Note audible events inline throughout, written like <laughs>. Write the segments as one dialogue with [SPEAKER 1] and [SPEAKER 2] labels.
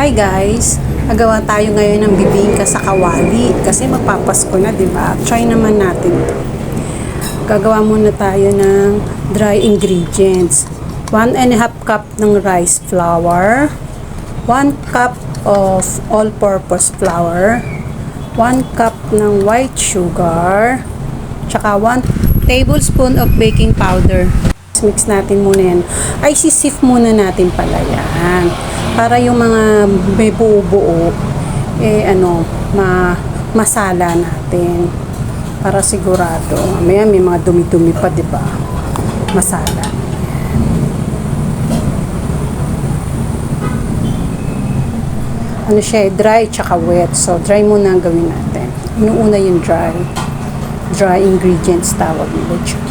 [SPEAKER 1] Hi guys! Nagawa tayo ngayon ng bibingka sa kawali kasi magpapasko na, di ba? Try naman natin to. Gagawa muna tayo ng dry ingredients. 1 and a half cup ng rice flour, 1 cup of all-purpose flour, 1 cup ng white sugar, tsaka 1 tablespoon of baking powder. Mix natin muna yan. Ay, sisif muna natin pala yan. Para yung mga may buo-buo, eh ano, ma masala natin. Para sigurado. Mamaya may mga dumi-dumi pa, di ba? Masala. Ano siya, eh, dry tsaka wet. So, dry muna ang gawin natin. Inuuna yung dry. Dry ingredients tawag nila dyan.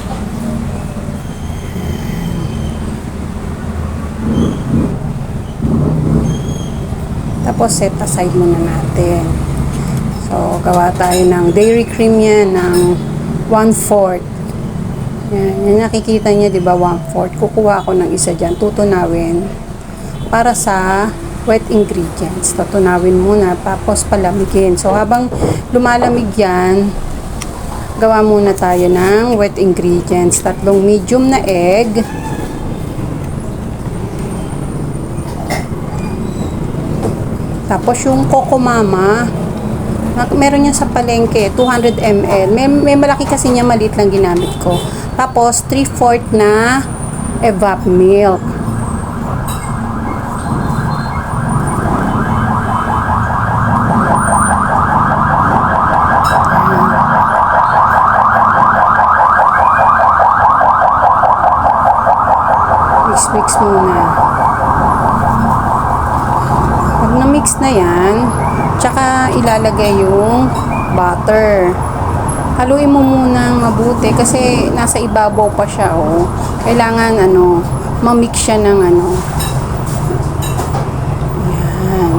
[SPEAKER 1] Tapos set aside muna natin. So, gawa tayo ng dairy cream yan ng 1-4. Yan, yan nakikita niya, di ba, 1-4. Kukuha ako ng isa dyan, tutunawin para sa wet ingredients. Tutunawin muna, tapos palamigin. So, habang lumalamig yan, gawa muna tayo ng wet ingredients. Tatlong medium na egg, Tapos yung Coco Mama, meron yan sa palengke, 200 ml. May, may malaki kasi niya, maliit lang ginamit ko. Tapos 3-4 na evap milk. Mix-mix muna. Na-mix na yan, tsaka ilalagay yung butter. Haluin mo muna mabuti kasi nasa ibabaw pa siya, oh. Kailangan, ano, ma-mix siya ng, ano. Yan.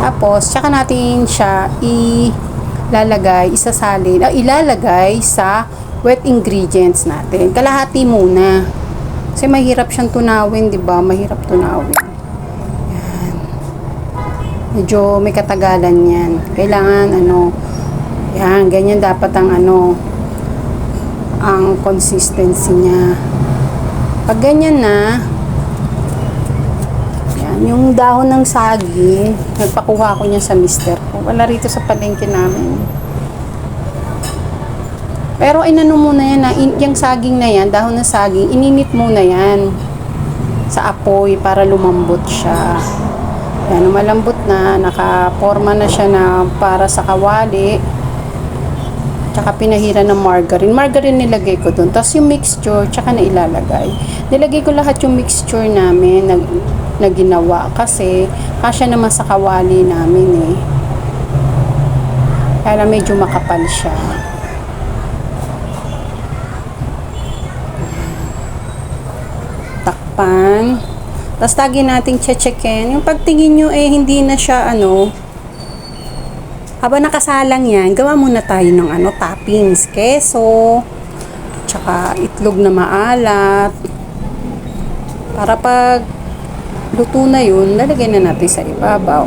[SPEAKER 1] Tapos, tsaka natin siya ilalagay, isasalin, ah, ilalagay sa wet ingredients natin. Kalahati muna. Kasi mahirap siyang tunawin, di ba? Mahirap tunawin medyo may katagalan yan. Kailangan ano, yan, ganyan dapat ang ano, ang consistency niya. Pag ganyan na, yan, yung dahon ng saging, nagpakuha ko niya sa mister ko. Wala rito sa palengke namin. Pero inano muna yan na, in, yung saging na yan, dahon ng saging, ininit muna yan sa apoy para lumambot siya. Yan, nung malambot na, nakaporma na siya na para sa kawali. Tsaka pinahira ng margarine. Margarine nilagay ko dun. Tapos yung mixture, tsaka na ilalagay. Nilagay ko lahat yung mixture namin na, na ginawa. Kasi, kasya naman sa kawali namin eh. Kaya medyo makapal siya. Takpan. Tapos lagi nating che-checken. Yung pagtingin nyo eh hindi na siya ano, habang nakasalang yan, gawa muna tayo ng ano, toppings. Keso, tsaka itlog na maalat. Para pag luto na yun, lalagay na natin sa ibabaw.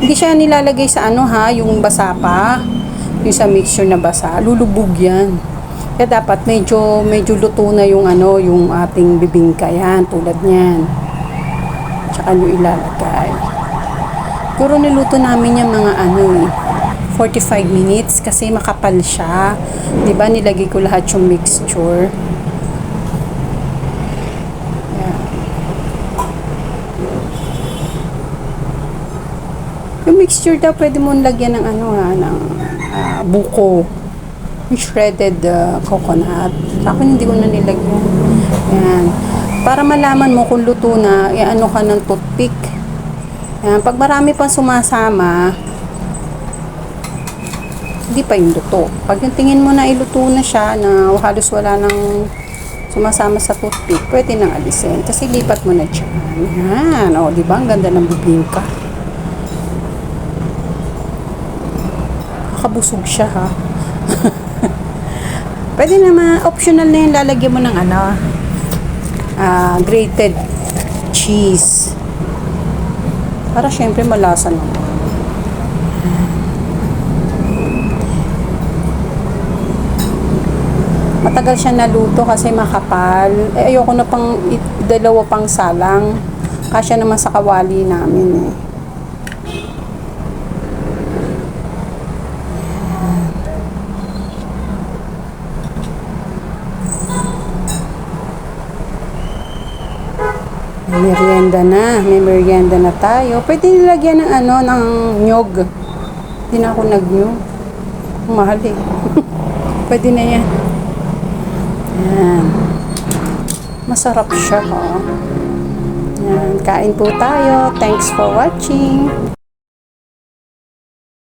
[SPEAKER 1] Hindi siya nilalagay sa ano ha, yung basa pa. Yung sa mixture na basa, lulubog yan. Kaya dapat medyo medyo luto na yung ano, yung ating bibingka yan, tulad niyan. Tsaka nyo ilalagay. Puro niluto namin yung mga ano eh, 45 minutes kasi makapal siya. 'Di ba nilagay ko lahat yung mixture. Yan. Yung mixture daw pwede mo lagyan ng ano ha, ng ah, buko shredded uh, coconut. Ako hindi ko na nilagyan. Yan. Para malaman mo kung luto na, ano ka ng toothpick. Yan. Pag marami pang sumasama, hindi pa yung luto. Pag yung tingin mo na iluto na siya, na halos wala nang sumasama sa toothpick, pwede nang alisin. Kasi lipat mo na dyan. Yan. O, di ba? Ang ganda ng bibingka. Kakabusog siya, ha? <laughs> Pwede naman, optional na yun, lalagyan mo ng ano, ah, grated cheese. Para syempre malasa naman. Matagal siya naluto kasi makapal. Eh, ayoko na pang dalawa pang salang. Kasya naman sa kawali namin eh. Merienda na. May merienda na tayo. Pwede nilagyan ng ano, ng nyog. Hindi na ako nag-nyog. Mahal eh. <laughs> Pwede na yan. Yan. Masarap siya, ha? Yan. Kain po tayo. Thanks for watching.